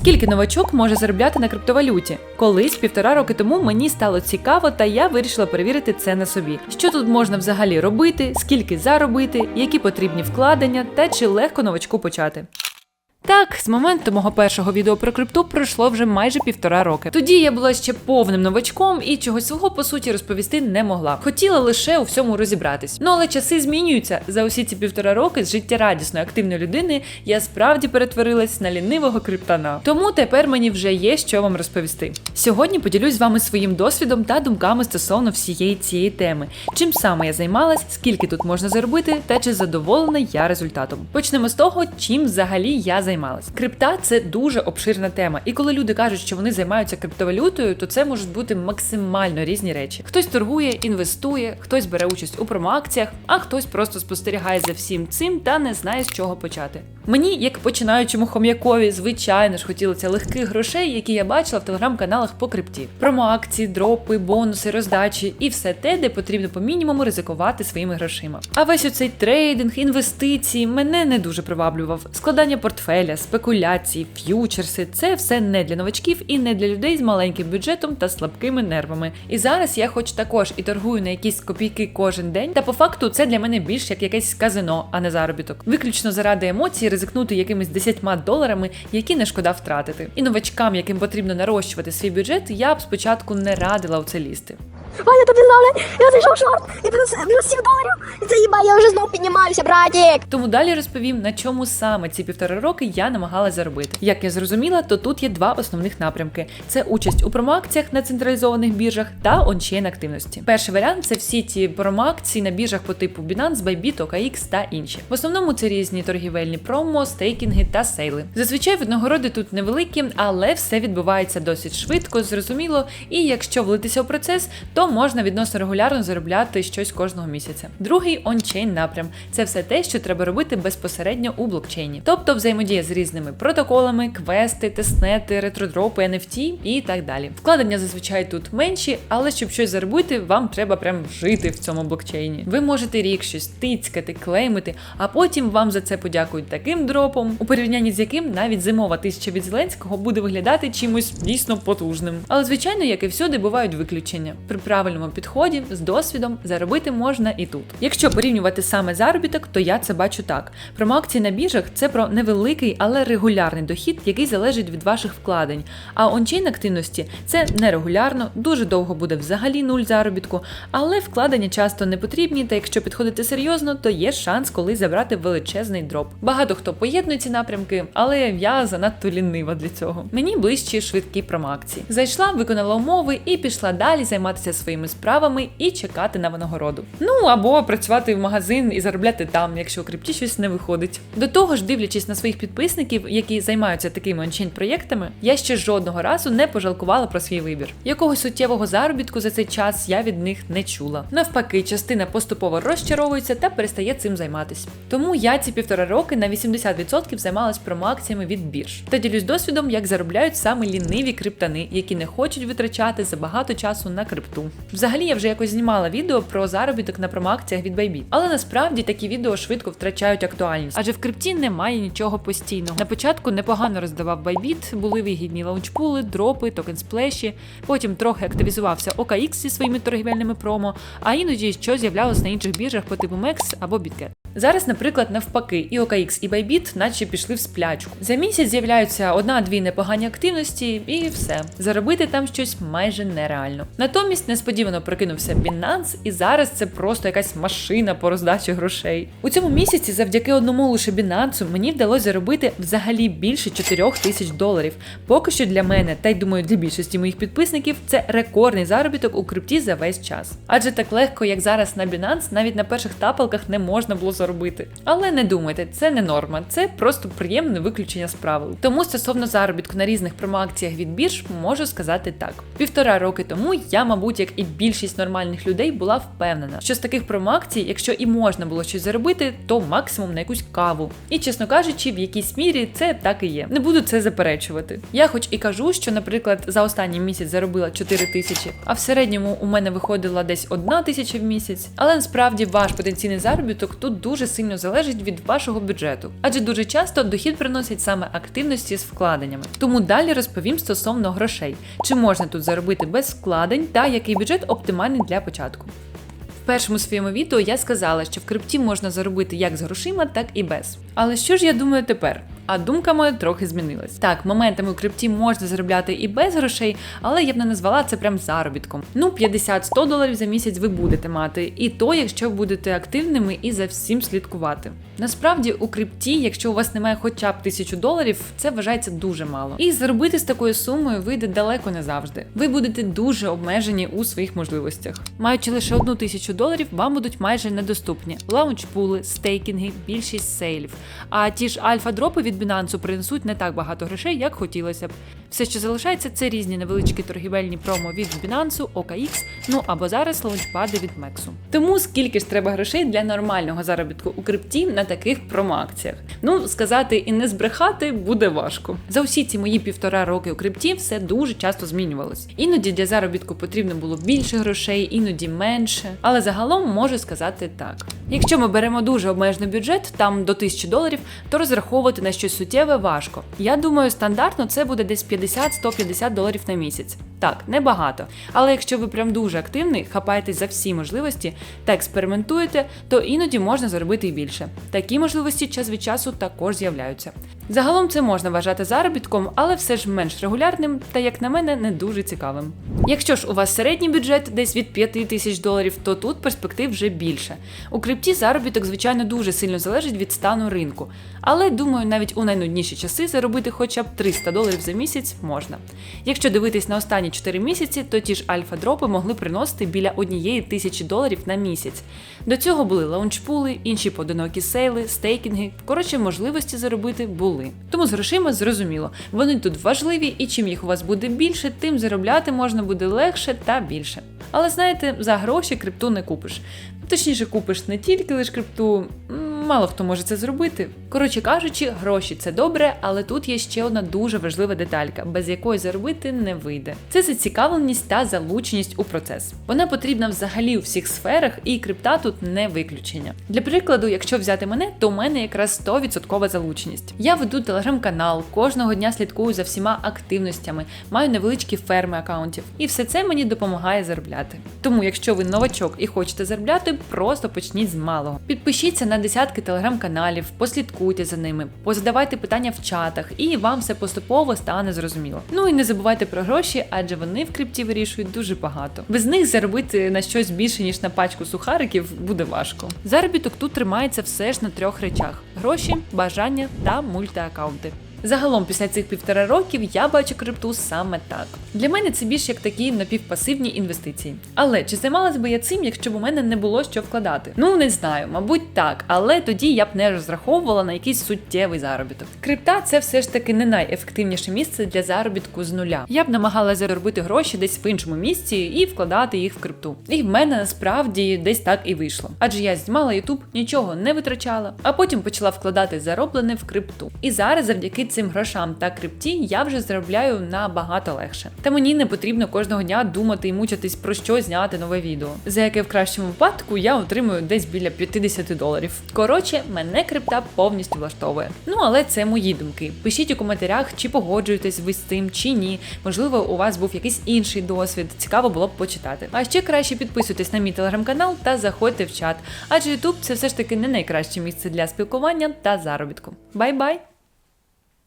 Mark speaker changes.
Speaker 1: Скільки новачок може заробляти на криптовалюті? Колись півтора роки тому мені стало цікаво, та я вирішила перевірити це на собі. Що тут можна взагалі робити, скільки заробити, які потрібні вкладення та чи легко новачку почати. Так, з моменту мого першого відео про крипту пройшло вже майже півтора роки. Тоді я була ще повним новачком і чогось свого по суті розповісти не могла. Хотіла лише у всьому розібратись. Ну але часи змінюються. За усі ці півтора роки з життєрадісної активної людини я справді перетворилась на лінивого криптана. Тому тепер мені вже є що вам розповісти. Сьогодні поділюсь з вами своїм досвідом та думками стосовно всієї цієї теми. Чим саме я займалась, скільки тут можна заробити, та чи задоволена я результатом. Почнемо з того, чим взагалі я займалась. Крипта це дуже обширна тема, і коли люди кажуть, що вони займаються криптовалютою, то це можуть бути максимально різні речі. Хтось торгує, інвестує, хтось бере участь у промоакціях, а хтось просто спостерігає за всім цим та не знає з чого почати. Мені, як починаючому хом'якові, звичайно ж хотілося легких грошей, які я бачила в телеграм-каналах по крипті. Промоакції, дропи, бонуси, роздачі і все те, де потрібно по мінімуму ризикувати своїми грошима. А весь оцей трейдинг, інвестиції мене не дуже приваблював. Складання портфеля, спекуляції, ф'ючерси це все не для новачків і не для людей з маленьким бюджетом та слабкими нервами. І зараз я, хоч також і торгую на якісь копійки кожен день, та по факту це для мене більш як якесь казино, а не заробіток. Виключно заради емоцій ризикнути якимись 10 доларами, які не шкода втратити. І новачкам, яким потрібно нарощувати свій бюджет, я б спочатку не радила у це лізти.
Speaker 2: Ваня, тобі знали, я зайшов в шорт, і плюс, плюс 7 доларів. І це їба, я вже знов піднімаюся, братік.
Speaker 1: Тому далі розповім, на чому саме ці півтора роки я намагалась заробити. Як я зрозуміла, то тут є два основних напрямки: це участь у промоакціях на централізованих біржах та ончейн активності. Перший варіант це всі ті промоакції на біржах по типу Binance, Bybit, OKX та інші. В основному це різні торгівельні промо, стейкінги та сейли. Зазвичай винагороди тут невеликі, але все відбувається досить швидко, зрозуміло. І якщо влитися у процес, то можна відносно регулярно заробляти щось кожного місяця. Другий ончейн напрям це все те, що треба робити безпосередньо у блокчейні, тобто взаємодія з різними протоколами, квести, тестнети, ретродропи, NFT і так далі. Вкладення зазвичай тут менші, але щоб щось заробити, вам треба прям жити в цьому блокчейні. Ви можете рік щось тицькати, клеймити, а потім вам за це подякують таким дропом, у порівнянні з яким навіть зимова тисяча від Зеленського буде виглядати чимось дійсно потужним. Але звичайно, як і всюди, бувають виключення. При правильному підході з досвідом заробити можна і тут. Якщо порівнювати саме заробіток, то я це бачу так: промоакції на біржах це про невеликий, але регулярний дохід, який залежить від ваших вкладень. А ончейн активності це нерегулярно, дуже довго буде взагалі нуль заробітку, але вкладення часто не потрібні, та якщо підходити серйозно, то є шанс колись забрати величезний дроп. Багато хто поєднує ці напрямки, але я занадто лінива для цього. Мені ближчі швидкі промоакції. Зайшла, виконала умови і пішла далі займатися своїми справами і чекати на винагороду. Ну або працювати в магазин і заробляти там, якщо у крипті щось не виходить. До того ж, дивлячись на своїх підписників, які займаються такими ончейн проєктами, я ще жодного разу не пожалкувала про свій вибір. Якогось суттєвого заробітку за цей час я від них не чула. Навпаки, частина поступово розчаровується та перестає цим займатися. Тому я ці півтора роки на 80% займалась промоакціями від бірж та ділюсь досвідом, як заробляють саме ліниві криптани, які не хочуть витрачати забагато часу на крипту. Взагалі я вже якось знімала відео про заробіток на промоакціях від Bybit. Але насправді такі відео швидко втрачають актуальність, адже в крипті немає нічого постійного. На початку непогано роздавав Bybit, були вигідні лаунчпули, дропи, токен сплеші. Потім трохи активізувався OKX зі своїми торгівельними промо, а іноді щось з'являлось на інших біржах по типу MEX або BitGet. Зараз, наприклад, навпаки, і OKX, і Bybit наче пішли в сплячку. За місяць з'являються одна-дві непогані активності, і все. Заробити там щось майже нереально. Натомість несподівано прокинувся Binance, і зараз це просто якась машина по роздачі грошей. У цьому місяці, завдяки одному лише Binance, мені вдалося заробити взагалі більше 4 тисяч доларів. Поки що для мене, та й думаю, для більшості моїх підписників, це рекордний заробіток у крипті за весь час. Адже так легко, як зараз на Binance, навіть на перших тапалках не можна було заробити. Але не думайте, це не норма, це просто приємне виключення з правил. Тому стосовно заробітку на різних промоакціях від бірж, можу сказати так: півтора роки тому я, мабуть, як і більшість нормальних людей, була впевнена, що з таких промоакцій, якщо і можна було щось заробити, то максимум на якусь каву. І чесно кажучи, в якійсь мірі це так і є. Не буду це заперечувати. Я, хоч і кажу, що, наприклад, за останній місяць заробила 4 тисячі, а в середньому у мене виходила десь одна тисяча в місяць. Але насправді ваш потенційний заробіток тут дуже сильно залежить від вашого бюджету, адже дуже часто дохід приносять саме активності з вкладеннями. Тому далі розповім стосовно грошей, чи можна тут заробити без вкладень та який бюджет оптимальний для початку. В першому своєму відео я сказала, що в крипті можна заробити як з грошима, так і без. Але що ж я думаю тепер? А думка моя трохи змінилась. Так, моментами у крипті можна заробляти і без грошей, але я б не назвала це прям заробітком. Ну, 50-100 доларів за місяць ви будете мати, і то, якщо будете активними і за всім слідкувати. Насправді, у крипті, якщо у вас немає хоча б тисячу доларів, це вважається дуже мало. І заробити з такою сумою вийде далеко не завжди. Ви будете дуже обмежені у своїх можливостях. Маючи лише одну тисячу доларів, вам будуть майже недоступні лаунчпули, стейкінги, більшість сейлів. А ті ж альфа-дропи від Binance принесуть не так багато грошей, як хотілося б. Все, що залишається, це різні невеличкі торгівельні промо від Binance, OKX, ну або зараз лаунчпади від Мексу. Тому скільки ж треба грошей для нормального заробітку у крипті на таких промоакціях? Ну, сказати і не збрехати буде важко. За усі ці мої півтора роки у крипті все дуже часто змінювалось. Іноді для заробітку потрібно було більше грошей, іноді менше. Але загалом можу сказати так: якщо ми беремо дуже обмежений бюджет, там до 1000 доларів, то розраховувати на щось суттєве важко. Я думаю, стандартно це буде десь 50-150 доларів на місяць. Так, небагато. Але якщо ви прям дуже активний, хапаєтесь за всі можливості та експериментуєте, то іноді можна заробити і більше. Такі можливості час від часу також з'являються. Загалом це можна вважати заробітком, але все ж менш регулярним та, як на мене, не дуже цікавим. Якщо ж у вас середній бюджет десь від 5 тисяч доларів, то тут перспектив вже більше. У крипті заробіток, звичайно, дуже сильно залежить від стану ринку. Але думаю, навіть у найнудніші часи заробити хоча б 300 доларів за місяць можна. Якщо дивитись на останні 4 місяці, то ті ж альфа-дропи могли приносити біля однієї тисячі доларів на місяць. До цього були лаунчпули, інші поодинокі сейли, стейкінги. Коротше, можливості заробити були. Тому з грошима зрозуміло, вони тут важливі, і чим їх у вас буде більше, тим заробляти можна буде легше та більше. Але знаєте, за гроші крипту не купиш. Точніше, купиш не тільки лише крипту, мало хто може це зробити. Коротше кажучи, гроші це добре, але тут є ще одна дуже важлива деталька, без якої заробити не вийде. Це зацікавленість та залученість у процес. Вона потрібна взагалі у всіх сферах, і крипта тут не виключення. Для прикладу, якщо взяти мене, то у мене якраз 100% залученість. Я веду телеграм-канал, кожного дня слідкую за всіма активностями, маю невеличкі ферми акаунтів, і все це мені допомагає заробляти. Тому, якщо ви новачок і хочете заробляти, просто почніть з малого. Підпишіться на десятки телеграм-каналів, послідкуйте за ними, позадавайте питання в чатах, і вам все поступово стане зрозуміло. Ну і не забувайте про гроші, адже вони в крипті вирішують дуже багато. Без них заробити на щось більше ніж на пачку сухариків буде важко. Заробіток тут тримається все ж на трьох речах: гроші, бажання та мультиаккаунти. Загалом, після цих півтора років я бачу крипту саме так. Для мене це більш як такі напівпасивні інвестиції. Але чи займалась би я цим, якщо б у мене не було що вкладати? Ну не знаю, мабуть, так, але тоді я б не розраховувала на якийсь суттєвий заробіток. Крипта це все ж таки не найефективніше місце для заробітку з нуля. Я б намагалася заробити гроші десь в іншому місці і вкладати їх в крипту. І в мене насправді десь так і вийшло. Адже я знімала YouTube, нічого не витрачала, а потім почала вкладати зароблене в крипту. І зараз завдяки цим грошам та крипті я вже заробляю набагато легше. Та мені не потрібно кожного дня думати і мучитись про що зняти нове відео, за яке в кращому випадку я отримую десь біля 50 доларів. Коротше, мене крипта повністю влаштовує. Ну але це мої думки. Пишіть у коментарях, чи погоджуєтесь ви з цим, чи ні. Можливо, у вас був якийсь інший досвід. Цікаво було б почитати. А ще краще підписуйтесь на мій телеграм-канал та заходьте в чат, адже YouTube – це все ж таки не найкраще місце для спілкування та заробітку. Бай-бай!